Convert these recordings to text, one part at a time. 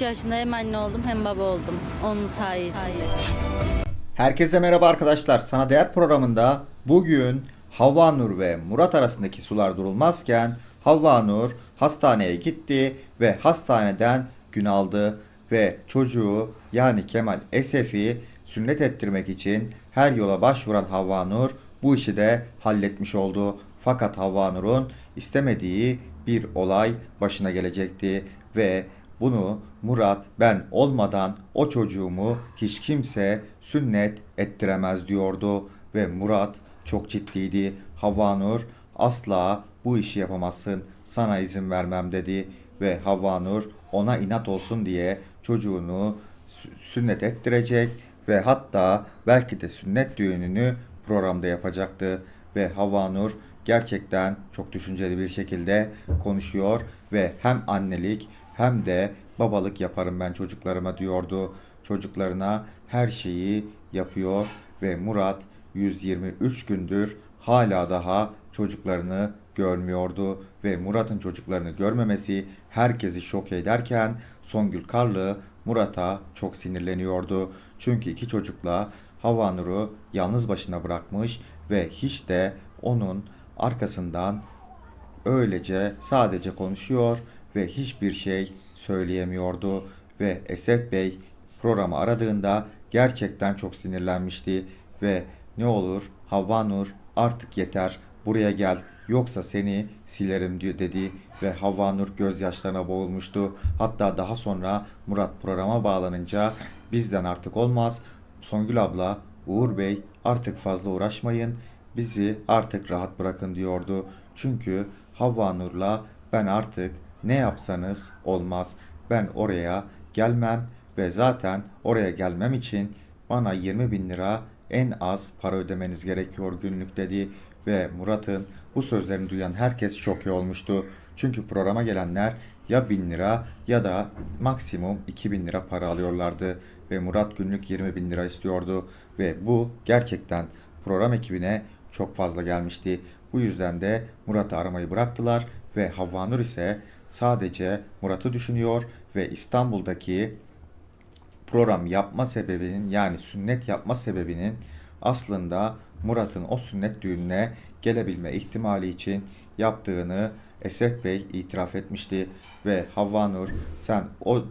yaşında hem anne oldum hem baba oldum. Onun sayesinde. Herkese merhaba arkadaşlar. Sana Değer programında bugün Havva Nur ve Murat arasındaki sular durulmazken Havva Nur hastaneye gitti ve hastaneden gün aldı ve çocuğu yani Kemal Esef'i sünnet ettirmek için her yola başvuran Havva Nur bu işi de halletmiş oldu. Fakat Havva Nur'un istemediği bir olay başına gelecekti ve bunu Murat ben olmadan o çocuğumu hiç kimse sünnet ettiremez diyordu. Ve Murat çok ciddiydi. Havva Nur asla bu işi yapamazsın sana izin vermem dedi. Ve Havva Nur ona inat olsun diye çocuğunu sü- sünnet ettirecek ve hatta belki de sünnet düğününü programda yapacaktı. Ve Havva Nur gerçekten çok düşünceli bir şekilde konuşuyor ve hem annelik hem de babalık yaparım ben çocuklarıma diyordu. Çocuklarına her şeyi yapıyor ve Murat 123 gündür hala daha çocuklarını görmüyordu ve Murat'ın çocuklarını görmemesi herkesi şok ederken Songül Karlı Murat'a çok sinirleniyordu. Çünkü iki çocukla Hava Nur'u yalnız başına bırakmış ve hiç de onun arkasından öylece sadece konuşuyor ve hiçbir şey söyleyemiyordu ve Esef Bey programı aradığında gerçekten çok sinirlenmişti ve ne olur Havva Nur artık yeter buraya gel yoksa seni silerim diyor dedi ve Havva Nur gözyaşlarına boğulmuştu. Hatta daha sonra Murat programa bağlanınca bizden artık olmaz. Songül abla, Uğur Bey artık fazla uğraşmayın. Bizi artık rahat bırakın diyordu. Çünkü Havva Nur'la ben artık ne yapsanız olmaz. Ben oraya gelmem ve zaten oraya gelmem için bana 20 bin lira en az para ödemeniz gerekiyor günlük dedi ve Murat'ın bu sözlerini duyan herkes şok olmuştu. Çünkü programa gelenler ya 1000 lira ya da maksimum 2000 lira para alıyorlardı ve Murat günlük 20 bin lira istiyordu ve bu gerçekten program ekibine çok fazla gelmişti. Bu yüzden de Murat'ı aramayı bıraktılar ve Havva Nur ise sadece Murat'ı düşünüyor ve İstanbul'daki program yapma sebebinin yani sünnet yapma sebebinin aslında Murat'ın o sünnet düğününe gelebilme ihtimali için yaptığını Esef Bey itiraf etmişti ve Havva Nur sen o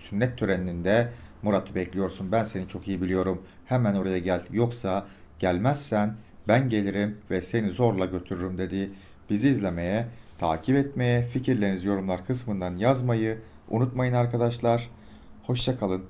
sünnet töreninde Murat'ı bekliyorsun ben seni çok iyi biliyorum hemen oraya gel yoksa gelmezsen ben gelirim ve seni zorla götürürüm dedi. Bizi izlemeye, takip etmeye, fikirlerinizi yorumlar kısmından yazmayı unutmayın arkadaşlar. Hoşça kalın.